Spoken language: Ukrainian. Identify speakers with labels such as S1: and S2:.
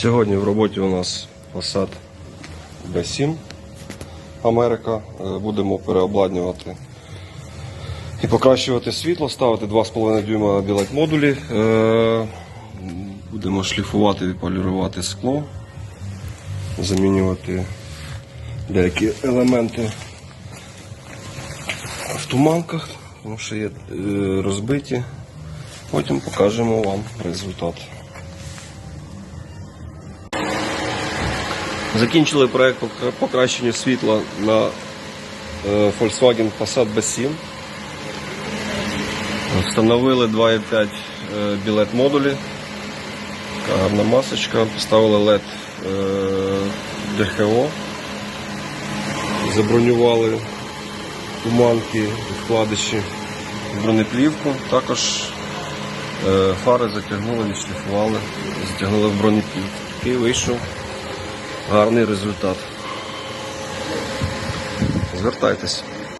S1: Сьогодні в роботі у нас Passat B7 Америка. Е, Будемо переобладнювати і покращувати світло, ставити 2,5 дюйма білет модулі. Е, Будемо шліфувати і полірувати скло, замінювати деякі елементи в туманках, тому що є е, розбиті. Потім покажемо вам результат. Закінчили проект покращення світла на е, Volkswagen Passat B7. Встановили 2,5 е, білет модулі. Гарна масочка. Поставили LED е, ДХО. Забронювали туманки, вкладиші бронеплівку. Також фари затягнули, відшліфували, затягнули в бронеплівку. Такий вийшов гарний результат. Звертайтесь.